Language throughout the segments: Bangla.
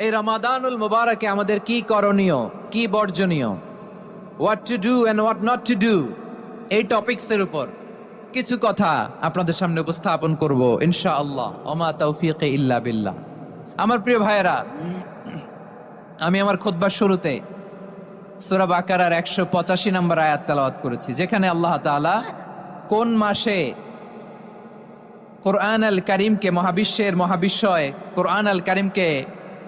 এই রমাদানুল মুবারকে আমাদের কি করণীয়, কি বর্জনীয়? What to do and what not to do এই টপিকসের উপর কিছু কথা আপনাদের সামনে উপস্থাপন করব ইনশা আল্লাহ ওমা তৌফিক ইল্লা বিল্লাহ। আমার প্রিয় ভাইয়েরা, আমি আমার খোদবার শুরুতে সুরা বাকারার একশো পঁচাশি নম্বর আয়াত তেলাওয়াত করেছি, যেখানে আল্লাহ তাআলা কোন মাসে কোরআন আল করিমকে মহাবিশ্বের মহাবিশ্বয়, কোরআন আল করিমকে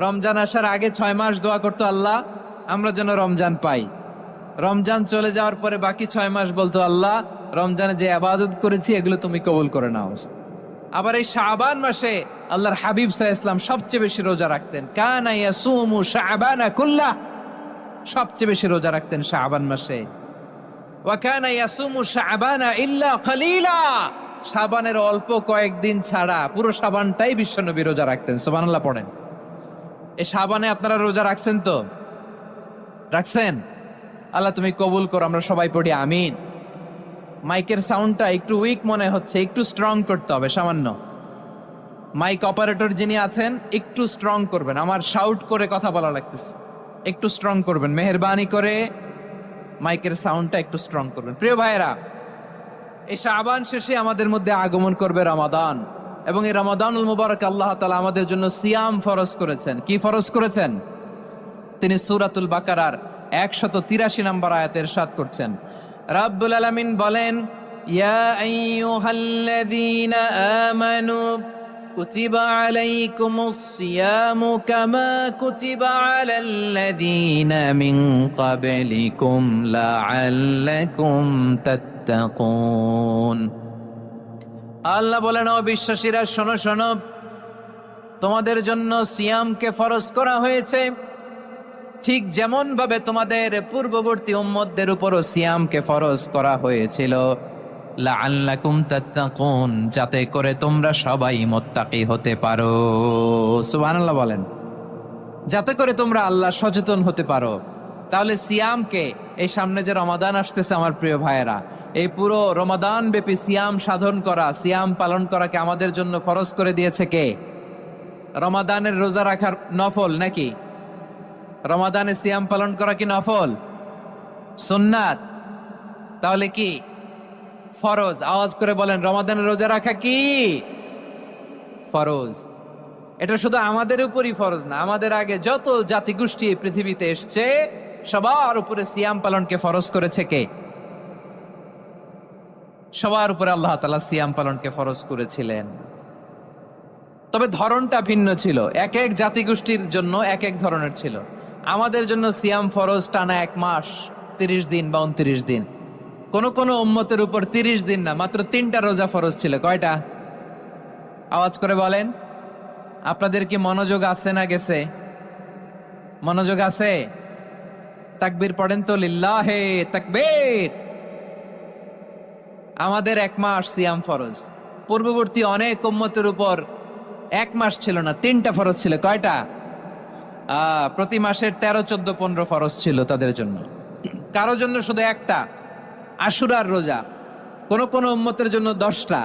রমজান আসার আগে ছয় মাস দোয়া করতো আল্লাহ, আমরা যেন রমজান পাই। রমজান চলে যাওয়ার পরে বাকি ছয় মাস বলতো আল্লাহ, রমজানে যে আবাদত করেছি, এগুলো তুমি কবুল করে নাও। আবার এই শাবান মাসে আল্লাহর হাবিব সাহ ইসলাম সবচেয়ে বেশি রোজা রাখতেন। কানা ইয়াসুমু শাবানা কুল্লাহ, সবচেয়ে বেশি রোজা রাখতেন শাবান মাসে। শাবানের অল্প কয়েকদিন ছাড়া পুরো শাবানটাই বিশ্বনবী রোজা রাখতেন। সুবহানাল্লাহ, পড়েন। এই সাবানে আপনারা রোজা রাখছেন তো? রাখছেন? আল্লাহ তুমি কবুল করো, আমরা সবাই পড়ি, আমিন। মাইকের সাউন্ডটা একটু উইক মনে হচ্ছে, একটু স্ট্রং করতে হবে, সামান্য। মাইক অপারেটর যিনি আছেন, একটু স্ট্রং করবেন, আমার শাউট করে কথা বলা লাগতেছে। একটু স্ট্রং করবেন, মেহরবানি করে মাইকের সাউন্ডটা একটু স্ট্রং করবেন। প্রিয় ভাইয়েরা, এই শাবান শেষে আমাদের মধ্যে আগমন করবে রমাদান। এবং এই রমাদানুল মুবারক আল্লাহ তালা আমাদের জন্য সিয়াম ফরজ করেছেন। কি ফরজ করেছেন? তিনি সুরাতুল বাকারার একশত তিরাশি নম্বর আয়াতের সাত করছেন। রাব্বুল আলামিন বলেন তাত্তাকুন। আল্লাহ বলেন, ও বিশ্বাসীরা, শোনো শোনো। তোমাদের জন্য সিয়ামকে ফরজ করা হয়েছে। ঠিক যেমন ভাবে তোমাদের পূর্ববর্তী উম্মতদের উপরও সিয়ামকে ফরজ করা হয়েছিল। যাতে করে তোমরা সবাই মোত্তাকি হতে পারো। সুবহানাল্লাহ বলেন। যাতে করে তোমরা আল্লাহ সচেতন হতে পারো। তাহলে সিয়ামকে এই সামনে যে রমাদান আসতেছে, আমার প্রিয় ভাইয়েরা এই পুরো রমাদান ব্যাপী সিয়াম সাধন করা, সিয়াম পালন করাকে আমাদের জন্য ফরজ করে দিয়েছে কে? রমাদানের রোজা রাখার নফল নাকি? রমাদানে সিয়াম পালন করা কি নফল? সুন্নাত। তাহলে কি? ফরজ। আওয়াজ করে বলেন, রমাদানের রোজা রাখা কি? ফরজ। এটা শুধু আমাদের উপরই ফরজ না, আমাদের আগে যত জাতিগোষ্ঠী পৃথিবীতে এসছে, সবার উপরে সিয়াম পালনকে ফরজ করেছে কে? সবার উপরে আল্লাহ তালা সিয়াম পালনকে ফরজ করেছিলেন। তবে ধরনটা ভিন্ন ছিল। এক এক জাতিগোষ্ঠীর জন্য এক এক ধরনের ছিল। আমাদের জন্য সিয়াম ফরজ টানা এক মাস, তিরিশ দিন বা উনত্রিশ দিন। কোন কোন উম্মতের উপর তিরিশ দিন না, মাত্র তিনটা রোজা ফরজ ছিল। কয়টা? আওয়াজ করে বলেন। আপনাদের কি মনোযোগ আছে না গেছে? মনোযোগ আছে? তাকবীর পড়েন তো, লিল্লাহে তাকবীর। আমাদের এক মাস সিয়াম ফরজ। পূর্ববর্তী অনেক উম্মতের উপর এক মাস ছিল না, তিনটা ফরজ ছিল। কয়টা? প্রতি মাসের তেরো, চোদ্দ, পনেরো ফরজ ছিল তাদের জন্য। কারও জন্য শুধু একটা, আশুরার রোজা। কোন কোনো উম্মতের জন্য দশটা।